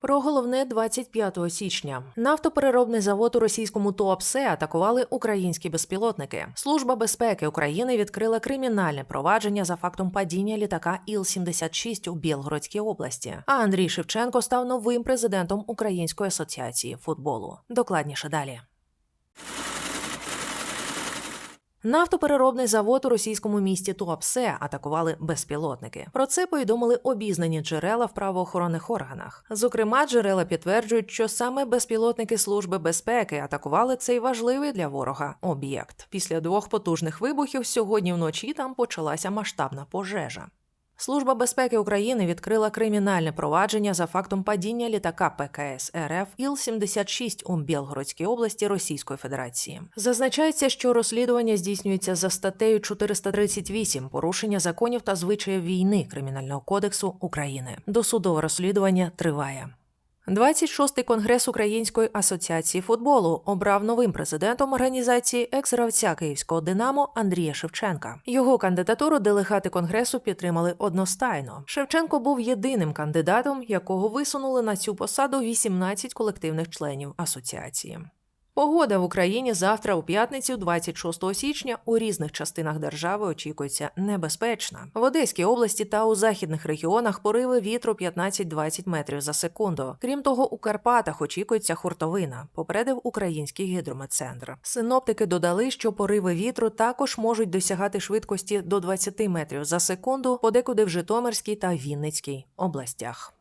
Про головне 25 січня нафтопереробний завод у російському Туапсе атакували українські безпілотники. Служба безпеки України відкрила кримінальне провадження за фактом падіння літака Іл-76 у Білгородській області. А Андрій Шевченко став новим президентом Української асоціації футболу. Докладніше далі. Нафтопереробний завод у російському місті Туапсе атакували безпілотники. Про це повідомили обізнані джерела в правоохоронних органах. Зокрема, джерела підтверджують, що саме безпілотники Служби безпеки атакували цей важливий для ворога об'єкт. Після двох потужних вибухів сьогодні вночі там почалася масштабна пожежа. Служба безпеки України відкрила кримінальне провадження за фактом падіння літака ПКС РФ Іл-76 у Білгородській області Російської Федерації. Зазначається, що розслідування здійснюється за статтею 438 порушення законів та звичаїв війни Кримінального кодексу України. Досудове розслідування триває. 26-й конгрес Української асоціації футболу обрав новим президентом організації екс-гравця київського Динамо Андрія Шевченка. Його кандидатуру делегати конгресу підтримали одностайно. Шевченко був єдиним кандидатом, якого висунули на цю посаду 18 колективних членів асоціації. Погода в Україні завтра у п'ятницю, 26 січня, у різних частинах держави очікується небезпечна. В Одеській області та у західних регіонах пориви вітру 15-20 метрів за секунду. Крім того, у Карпатах очікується хуртовина, попередив український гідрометцентр. Синоптики додали, що пориви вітру також можуть досягати швидкості до 20 метрів за секунду, подекуди в Житомирській та Вінницькій областях.